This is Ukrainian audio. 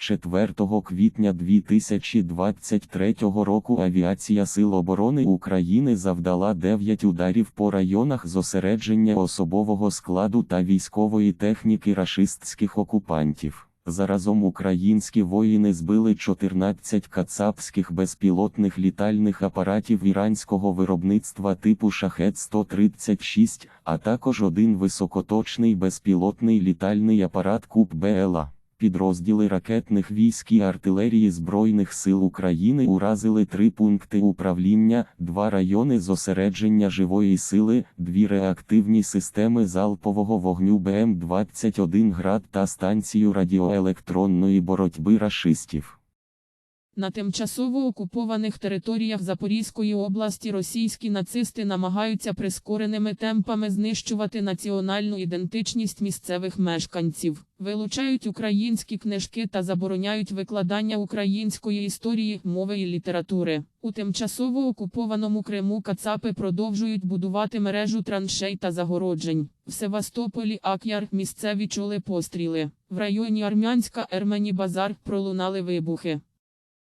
4 квітня 2023 року авіація Сил оборони України завдала 9 ударів по районах зосередження особового складу та військової техніки рашистських окупантів. Заразом українські воїни збили 14 кацапських безпілотних літальних апаратів іранського виробництва типу Шахет-136, а також один високоточний безпілотний літальний апарат Куб БЛА. Підрозділи ракетних військ і артилерії Збройних сил України уразили три пункти управління, два райони зосередження живої сили, дві реактивні системи залпового вогню БМ-21 град та станцію радіоелектронної боротьби рашистів. На тимчасово окупованих територіях Запорізької області російські нацисти намагаються прискореними темпами знищувати національну ідентичність місцевих мешканців, вилучають українські книжки та забороняють викладання української історії, мови і літератури. У тимчасово окупованому Криму Кацапи продовжують будувати мережу траншей та загороджень. В Севастополі Ак'яр місцеві чули постріли. В районі Армянська Ермені Базар пролунали вибухи.